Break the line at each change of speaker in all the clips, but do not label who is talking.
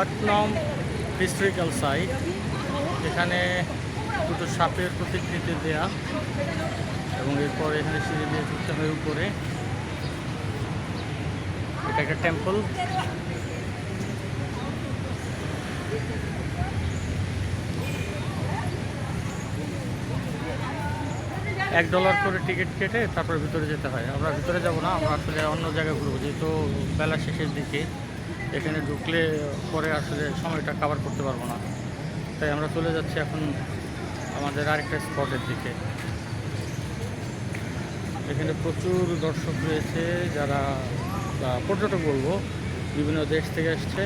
পাটনম historical site এখানে দুটো সাপের প্রতিকৃতি দেয়া এবং এরপর এখানে সিঁড়ি দিয়ে উঠতে হয় উপরে। এটা একটা টেম্পল এক ডলার করে টিকিট কেটে তারপরে ভিতরে যেতে হয়। আমরা ভিতরে যাব না, আমরা আসলে অন্য জায়গায় ঘুরবো, যেহেতু বেলা শেষের দিকে। এখানে ঢুকলে পরে আসলে সময়টা কভার করতে পারব না। তাই আমরা চলে যাচ্ছি এখন আমাদের আরেকটা স্পটের দিকে। এখানে প্রচুর দর্শক রয়েছে যারা পর্যটক বলব, বিভিন্ন দেশ থেকে আসছে।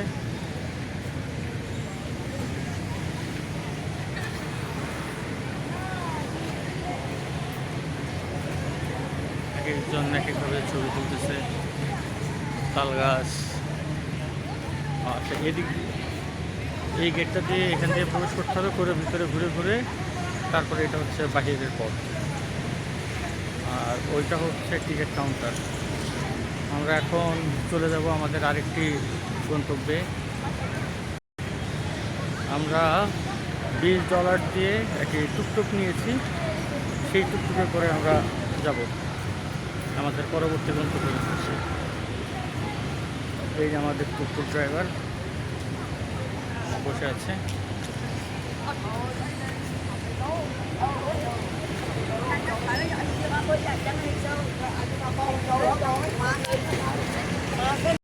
এক একজন এক একভাবে ছবি তুলতেছে। তাল গাছ। আচ্ছা এদিক এই গেটটা দিয়ে এখান দিয়ে প্রবেশ করতে হবে, করে ভিতরে ঘুরে ঘুরে তারপরে এটা হচ্ছে বাহিরের পথ। আর ওইটা হচ্ছে টিকিট কাউন্টার আমরা এখন চলে যাব আমাদের আরেকটি গন্তব্যে। আমরা বিশ ডলার দিয়ে একটি টুকটুক নিয়েছি। সেই টুকটুকে করে আমরা যাব। আমাদের পরবর্তী গন্তব্যে। এই যে আমাদের টুকটুক ড্রাইভার বসে আছে।